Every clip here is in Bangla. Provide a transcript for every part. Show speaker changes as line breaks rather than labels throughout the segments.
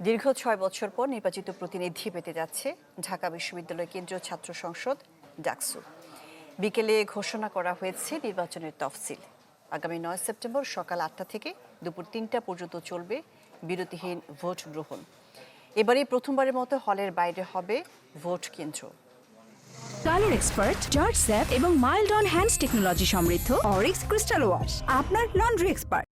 দীর্ঘ ছয় বছর পর নির্বাচিত প্রতিনিধি পেতে যাচ্ছে ঢাকা বিশ্ববিদ্যালয় কেন্দ্রীয় ছাত্র সংসদ ডাকসু। বিকেলে ঘোষণা করা হয়েছে নির্বাচনের তফসিল। আগামী নয় সেপ্টেম্বর সকাল আটটা থেকে দুপুর তিনটা পর্যন্ত চলবে বিরতিহীন ভোট গ্রহণ। এবারে প্রথমবারের মতো হলের বাইরে হবে ভোট কেন্দ্র।
কালার এক্সপার্ট, জর্জ স্যাপ এবং মাইল্ড অন হ্যান্ডস টেকনোলজি সমৃদ্ধ অরিক্স ক্রিস্টাল ওয়াশ, আপনার লন্ড্রি এক্সপার্ট।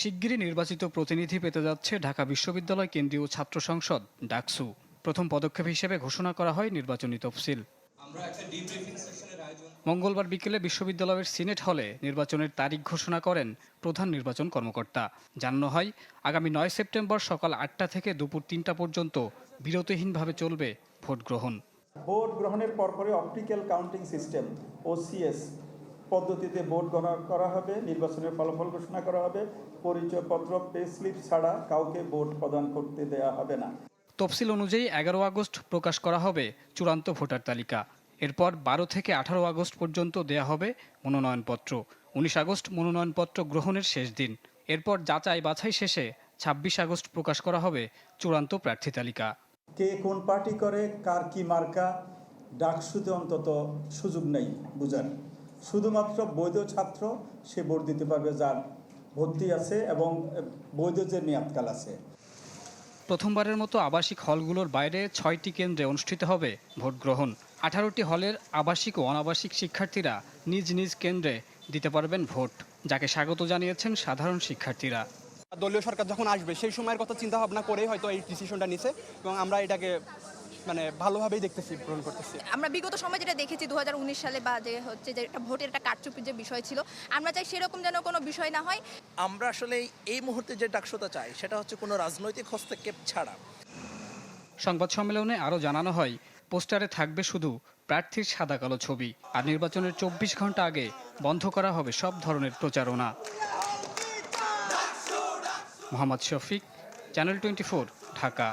শিগগিরই নির্বাচিত প্রতিনিধি পেতে যাচ্ছে ঢাকা বিশ্ববিদ্যালয় কেন্দ্রীয় ছাত্র সংসদ ডাকসু। প্রথম পদক্ষেপ হিসেবে ঘোষণা করা হয় নির্বাচনী তফসিল। মঙ্গলবার বিকেলে বিশ্ববিদ্যালয়ের সিনেট হলে নির্বাচনের তারিখ ঘোষণা করেন প্রধান নির্বাচন কর্মকর্তা। জানানো হয় আগামী নয় সেপ্টেম্বর সকাল আটটা থেকে দুপুর তিনটা পর্যন্ত বিরতিহীনভাবে চলবে ভোট গ্রহণ
ভোট গ্রহণের পরপরই অপটিক্যাল কাউন্টিং সিস্টেম ওসিএস পদ্ধতিতে ভোট গণনা করা হবে নির্বাচনের ফলাফল ঘোষণা করা হবে পরিচয়পত্র পে স্লিপ ছাড়া কাউকে ভোট প্রদান করতে দেয়া হবে না।
তফসিল অনুযায়ী এগারো আগস্ট প্রকাশ করা হবে চূড়ান্ত ভোটার তালিকা। এরপর বারো থেকে আঠারো আগস্ট পর্যন্ত দেয়া হবে মনোনয়নপত্র। উনিশ আগস্ট মনোনয়নপত্র গ্রহণের শেষ দিন। এরপর যাচাই বাছাই শেষে ছাব্বিশ আগস্ট প্রকাশ করা হবে চূড়ান্ত প্রার্থী তালিকা।
কে কোন পার্টি করে কার কি মার্কা ডাকসুতে অন্তত সুযোগ নেই বুঝার শুধুমাত্র বৈধ ছাত্র সে ভোট দিতে পারবে যার ভর্তি আছে এবং বৈধ যে মেয়াদকাল আছে।
প্রথমবারের মতো আবাসিক হলগুলোর বাইরে ছয়টি কেন্দ্রে অনুষ্ঠিত হবে ভোট গ্রহণ। আঠারোটি হলের আবাসিক ও অনাবাসিক শিক্ষার্থীরা নিজ নিজ কেন্দ্রে দিতে পারবেন ভোট যাকে স্বাগত জানিয়েছেন সাধারণ শিক্ষার্থীরা।
দলীয় সরকার যখন আসবে সেই সময়ের কথা চিন্তা ভাবনা করেই হয়তো এই ডিসিশনটা নিছে এবং আমরা এটাকে মানে ভালোভাবেই দেখতেছি গ্রহণ করতেছি।
আমরা বিগত সময় যেটা দেখেছি দু হাজার উনিশ সালে বা যে হচ্ছে যে একটা ভোটের একটা কারচুপির যে বিষয় ছিল আমরা চাই সেরকম যেন কোনো বিষয় না হয়।
আমরা আসলে এই মুহূর্তে যে ডাকসুতা চাই সেটা হচ্ছে কোনো রাজনৈতিক হস্তক্ষেপ ছাড়া।
সংবাদ সম্মেলনে আরও জানানো হয় পোস্টারে থাকবে শুধু প্রার্থীর সাদা কালো ছবি আর নির্বাচনের চব্বিশ ঘণ্টা আগে বন্ধ করা হবে সব ধরনের প্রচারণা। Mohammad Shafiq channel twenty Dhaka.